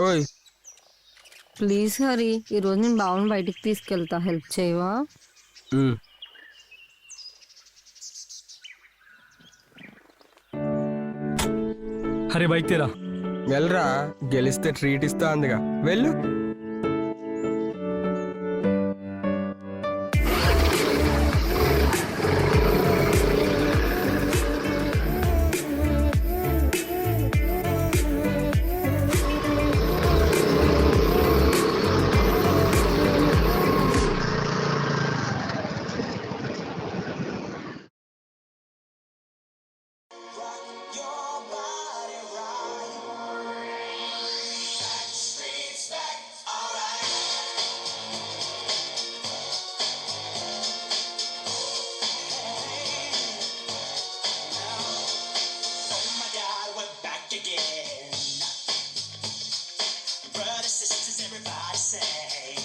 ఓయ్. ప్లీజ్ హరి ఈరోజు నేను బావని బయటికి తీసుకెళ్తా. హెల్ప్ చేయవా. హరే బైక్ తీరా? వెళ్ళరా గెలిస్తే ట్రీట్ ఇస్తా అందుగా. వెళ్ళు. Everybody sing.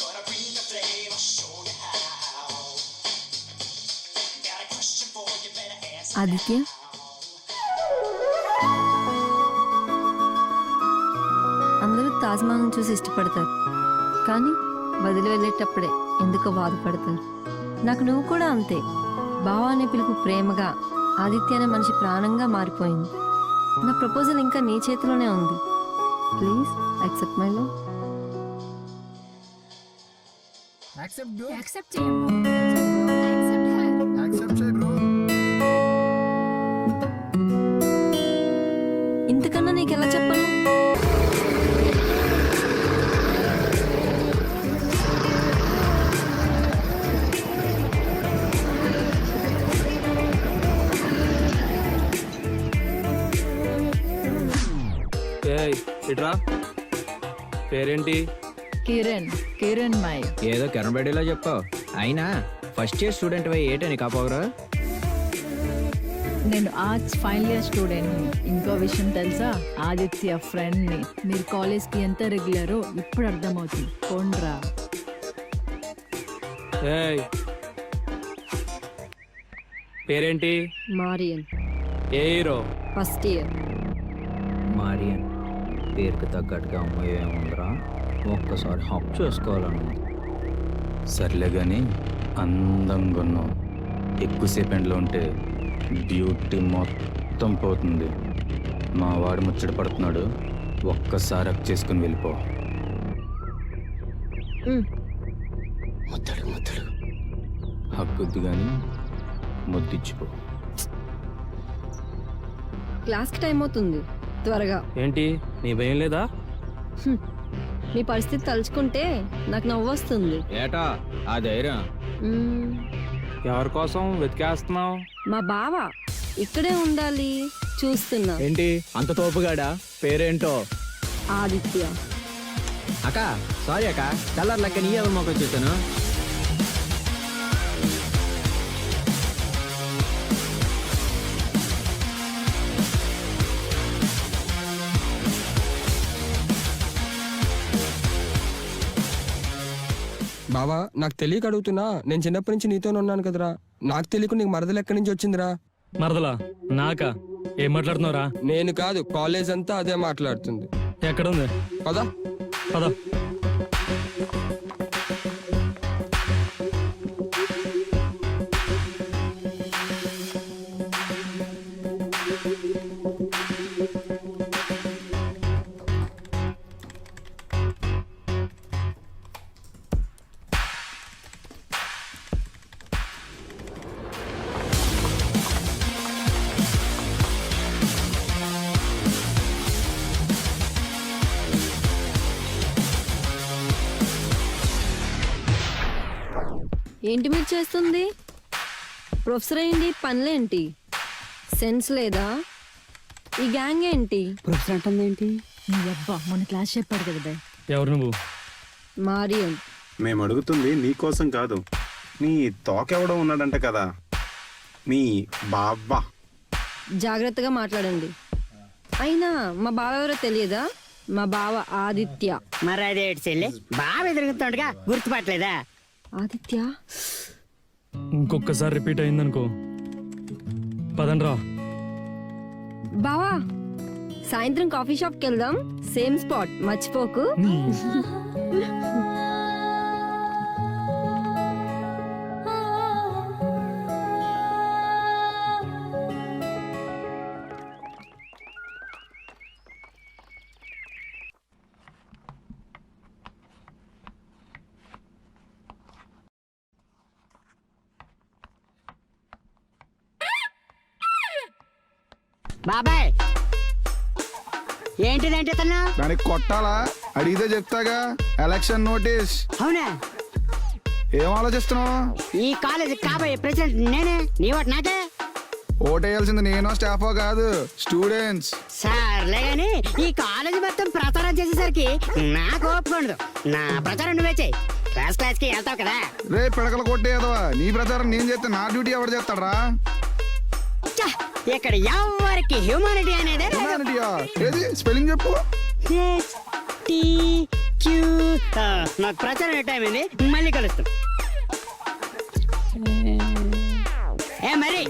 Gonna bring the flame, I'll show you how. Got a question for you, better answer Aditya అందరూ తాజ్మహల్ని చూసి ఇష్టపడతారు. కానీ వదిలి వెళ్ళేటప్పుడే ఎందుకో బాధపడతారు. నాకు నువ్వు కూడా అంతే. బావ అనే పిలుపు ప్రేమగా ఆదిత్య అనే మనిషి ప్రాణంగా మారిపోయింది. నా ప్రపోజల్ ఇంకా నీ చేతిలోనే ఉంది. Please accept my love accept చేయము యాక్సెప్ట్ ఇట్రా. పేరేంటి? కిరణ్ కిరణ్ మై. ఏదో కెరబడిలో చెప్పావు. అయినా ఫస్ట్ ఇయర్ స్టూడెంట్ పోయి ఏటని కాపోగరా నేను ఆర్ట్స్ ఫైనల్ ఇయర్ స్టూడెంట్ ఇంకో విషయం తెలుసా? ఆదిత్య ఫ్రెండ్ని మీరు కాలేజ్కి ఎంత రెగ్యులరో ఇప్పుడు అర్థమవుతుంది. కొండ్రా ఏయ్. పేరేంటి? మారియన్. ఏ హీరో ఫస్ట్ ఇయర్. పేరుకి తగ్గట్టుగా అమ్మాయి ఏముందిరా? ఒక్కసారి హక్ చేసుకోవాలను సర్లే కానీ అందంగా ఉన్నావు ఎక్కువసేపు ఎండలో ఉంటే బ్యూటీ మొత్తం పోతుంది. మా వాడు ముచ్చట పడుతున్నాడు. ఒక్కసారి హక్ చేసుకుని వెళ్ళిపో. ముద్దడు ముద్దడు. హక్కుద్దు కానీ ముద్దిచ్చిపో. క్లాస్కి టైం అవుతుంది త్వరగా. ఏంటి? నీ భయం లేదా? మీ పరిస్థితి తలుచుకుంటే నాకు నవ్వు వస్తుంది. ఏటా? ఆ ధైర్యం. మ్మ్. ఎవరి కోసం వెతికేస్తున్నావు? మా బావ ఇక్కడే ఉండాలి చూస్తున్నా. ఏంటి? అంత తోపుగాడా? పేరేంటో? ఆదిత్య. అక్క సారీ అక్క తెల్లారు లెక్క నీ ఎవరి మొక్క చూసాను బావా నాకు తెలియక అడుగుతున్నా. నేను చిన్నప్పటి నుంచి నీతోనే ఉన్నాను కదరా. నాకు తెలియక నీకు మరదలు ఎక్కడి నుంచి వచ్చిందిరా? మరదలా? నాకా? ఏం మాట్లాడుతున్నావురా? నేను కాదు కాలేజ్ అంతా అదే మాట్లాడుతుంది. ఎక్కడుంది? పదా. పద. ఏంటి మీరు చేస్తుంది? ప్రొఫెసర్ అయింది పనులేంటి? సెన్స్ లేదా? ఈ గ్యాంగ్ ఏంటి? నీ అబ్బా మన క్లాస్ చెప్పాడు కదా బే. ఎవరు నువ్వు? మారియన్ మేము అడుగుతుంది నీకోసం కాదు. నీ తోకెవడో ఉన్నాడంట కదా. నీ బావ్వా. జాగ్రత్తగా మాట్లాడండి. అయినా మా బావ ఎవరో తెలియదా? మా బావ ఆదిత్య. మరి అదేటి చెల్లి? బాగా ఎదురుగుతుండగా గుర్తుపట్టలేదా? ఆదిత్య? ఇంకొకసారి రిపీట్ అయిందనుకో. పదండ్రా బావా సాయంత్రం కాఫీ షాప్కి వెళ్దాం సేమ్ స్పాట్ మర్చిపోకు. బాబాయ్! ఏంటిదంటే తను దానికి కొట్టాలా? అడిగితే చెప్తాగా. Election notice. అవునా? ఏం ఆలోచిస్తున్నావు? ఈ కాలేజ్ కాబోయే ప్రెసిడెంట్ నేనే. నీ ఓటు నాకే? ఓటేయాల్సింది నేను స్టాఫో కాదు. స్టూడెంట్స్. సర్లే గాని ఈ కాలేజ్ మొత్తం ప్రచారం చేసేసరికి నాకు ఒప్పుకోండు నా ప్రచారం నువ్వే చేయి. క్లాస్ క్లాస్కి వెళ్తావు కదా. రే పిడకలు కొట్టేదవా నీ ప్రచారం నేను చేస్తే నా డ్యూటీ ఎవరు చేస్తాడరా! ఇక్కడ ఎవరికి హ్యూమానిటీ అనేది. హ్యుమానిటీయా ఏది? స్పెల్లింగ్ చెప్పు. టి క్యూ నాకు ప్రచారం టైం అయింది? మళ్ళీ కలుస్తాం. ఏ మరి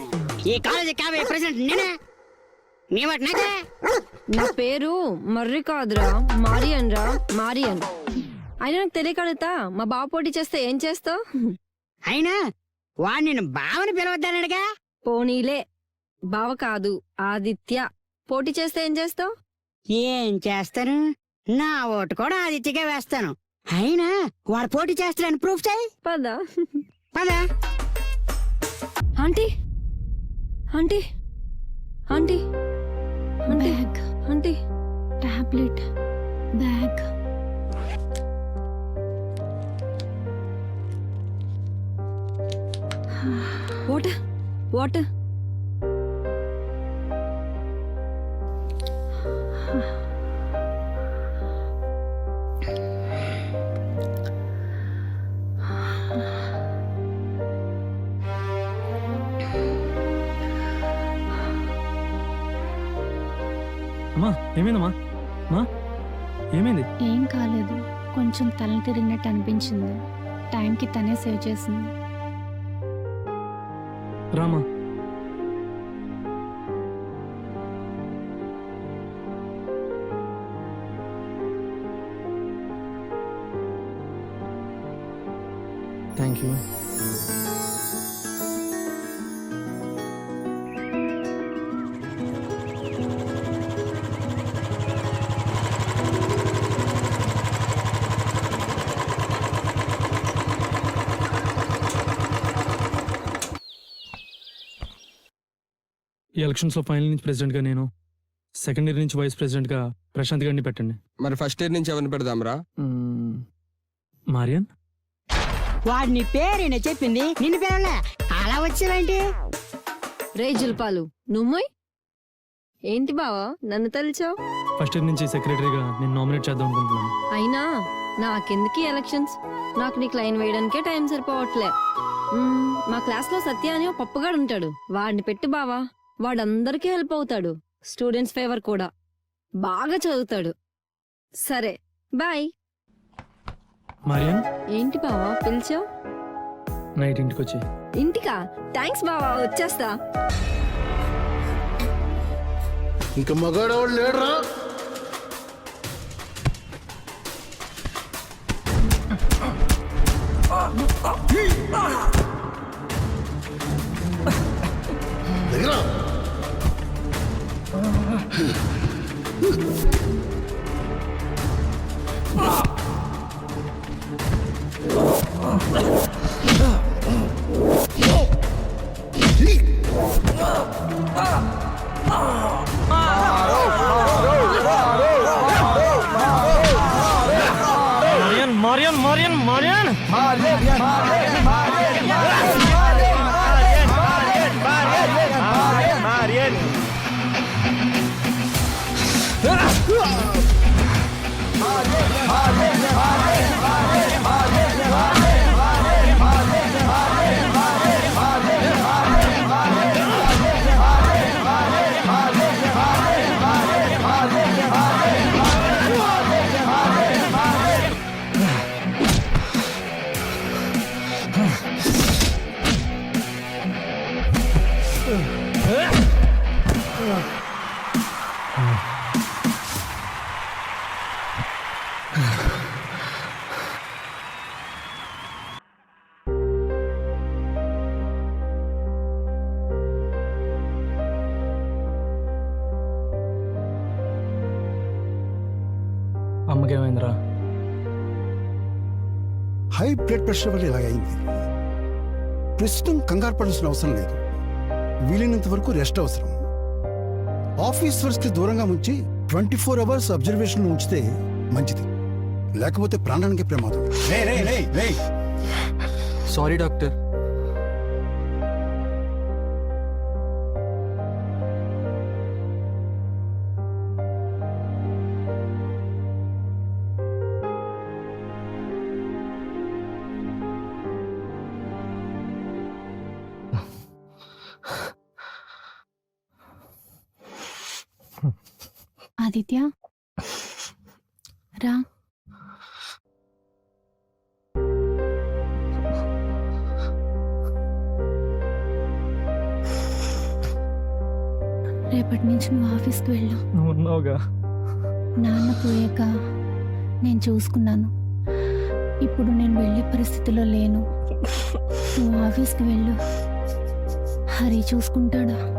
ఈ కాలేజీ కాబోయే ప్రెసిడెంట్ నేనే? నీ వాటి నాకే? నా పేరు మర్రి కాదురా మారియన్ రా మారియన్. అయినా నాకు తెలియక అడుగుతా మా బావ పోటీ చేస్తే ఏం చేస్తావు? అయినా వాడు నేను బావని పిలవద్దన్నాడుగా పోనీలే. బావ కాదు ఆదిత్య. పోటీ చేస్తే ఏం చేస్తావు? ఏం చేస్తాను? నా ఓటు కూడా ఆదిత్యకే వేస్తాను. అయినా వాడు పోటీ చేస్తాడని ప్రూఫ్ చేయి. పద. పద. Aunty. Aunty. Aunty. Aunty. Aunty. Tablet. Bag. What what అమ్మా ఏమైందమ్మా? అమ్మా ఏమైంది? ఏం కాలేదు. కొంచెం తల తిరిగినట్టు అనిపించింది. టైంకి తనే సేవ్ చేసింది. రామా. థ్యాంక్ యూ ఈ ఎలక్షన్స్లో ఫైనల్ నుంచి ప్రెసిడెంట్గా నేను సెకండ్ ఇయర్ నుంచి వైస్ ప్రెసిడెంట్గా ప్రశాంత్ గారిని పెట్టండి. మరి ఫస్ట్ ఇయర్ నుంచి ఎవరిని పెడదాంరా? మ్మ్. మారియన్? వాడు నీ పేరు నేను చెప్పింది నిన్ను పేరులే అలా వచ్చావేంటి? రే జుల్పాలు నువ్వు ఏంటి బావా నన్ను తలిచావు? ఫస్ట్ ఇయర్ నుంచి సెక్రటరీగా నేను నామినేట్ చేద్దాం అనుకుంటున్నాను. అయినా నాకెందుకు ఎలక్షన్స్ నాకు నీకు లైన్ వేయడానికే టైం సరిపోవట్లే. మ్మ్, మా క్లాస్లో సత్య అని ఓ పప్పుగాడు ఉంటాడు. వాడిని పెట్టు బావా. వాడందరికీ హెల్ప్ అవుతాడు. స్టూడెంట్స్ ఫేవర్ కూడా. బాగా చదువుతాడు. సరే బాయ్. ఏంటి బావా పిలిచావు? నైట్ ఇంటికి వచ్చి ఇంటికా? థ్యాంక్స్ బావా వచ్చేస్తా. ఇంకా మగాడవాడు లేడరా? అమ్మకేమైందిరా హై బ్లడ్ ప్రెషర్ వల్ల ఇలాగైంది ప్రస్తుతం కంగారు పడాల్సిన అవసరం లేదు. వీలైనంత వరకు రెస్ట్ అవసరం. ఆఫీస్ వర్క్స్కి దూరంగా ఉంచి ట్వంటీ ఫోర్ అవర్స్ అబ్జర్వేషన్ ఉంచితే మంచిది. లేకపోతే ప్రాణానికి ప్రమాదం. Sorry doctor Aditya? రా. రేపటి నుంచి నువ్వు ఆఫీస్కి వెళ్ళు. నువ్వు ఉన్నావుగా. నాన్న పోయాక నేను చూసుకున్నాను. ఇప్పుడు నేను వెళ్ళే పరిస్థితిలో లేను. నువ్వు ఆఫీస్కి వెళ్ళు. హరి చూసుకుంటాడా?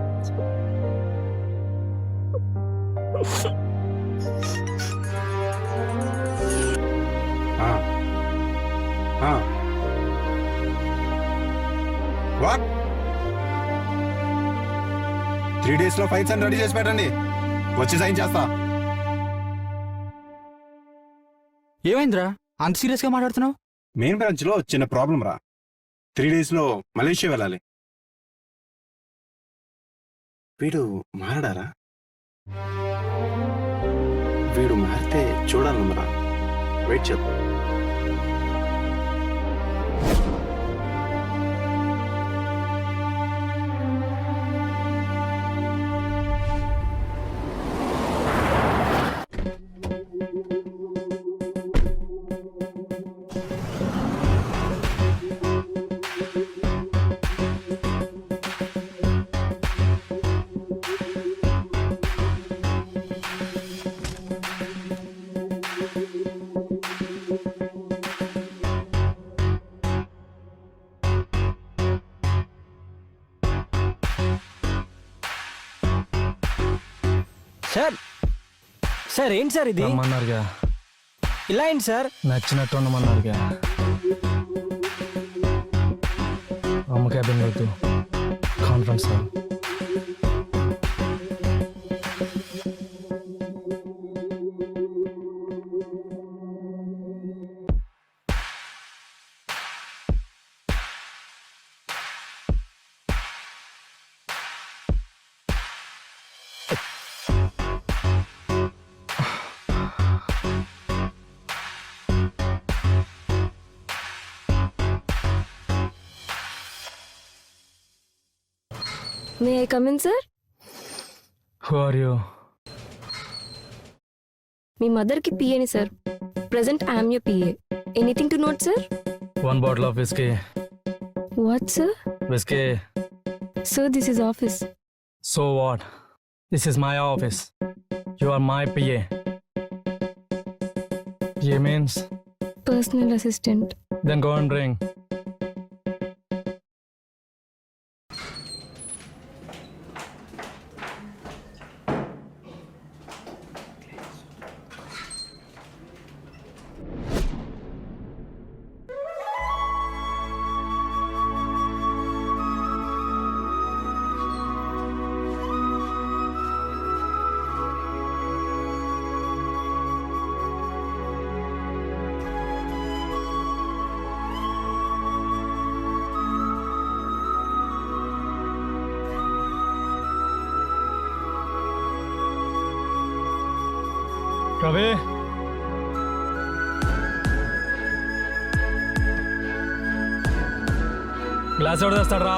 త్రీ డేస్లో ఫైల్స్ అని రెడీ చేసి పెట్టండి. వచ్చి సైన్ చేస్తా. ఏమైందిరా? అంత సీరియస్గా మాట్లాడుతున్నావు? మెయిన్ బ్రాంచ్లో చిన్న ప్రాబ్లం రా. త్రీ డేస్లో మలేషియా వెళ్ళాలి. వీడు మారడారా? వీడు మారితే చూడాలన్నరా వెయిట్ చెప్పు సార్ ఏంటి సార్ ఇది? రమ్మన్నారుగా. ఇలా ఏంటి సార్? నచ్చినట్టు ఉండమన్నారుగా. అమ్మ క్యాబిన్ వద్దు conference hall may I come in sir who are you మీ మదర్కి పిఏని sir present I'm you PA anything to note sir one bottle of whisky what sir whisky sir this is office so what this is my office you are my PA PA means personal assistant then go and drink Ravi glass ఎవడు తెస్తాడు రా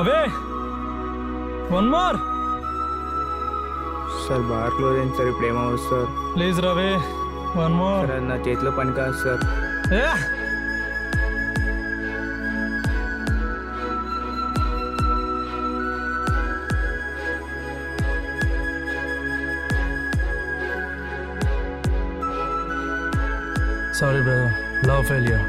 రవే one more sir bar close అయింది sir ఇప్పుడు ఏమవుతుంది sir. Please రవే one more sir నా చేతిలో పని కాదు sir. Sorry brother love failure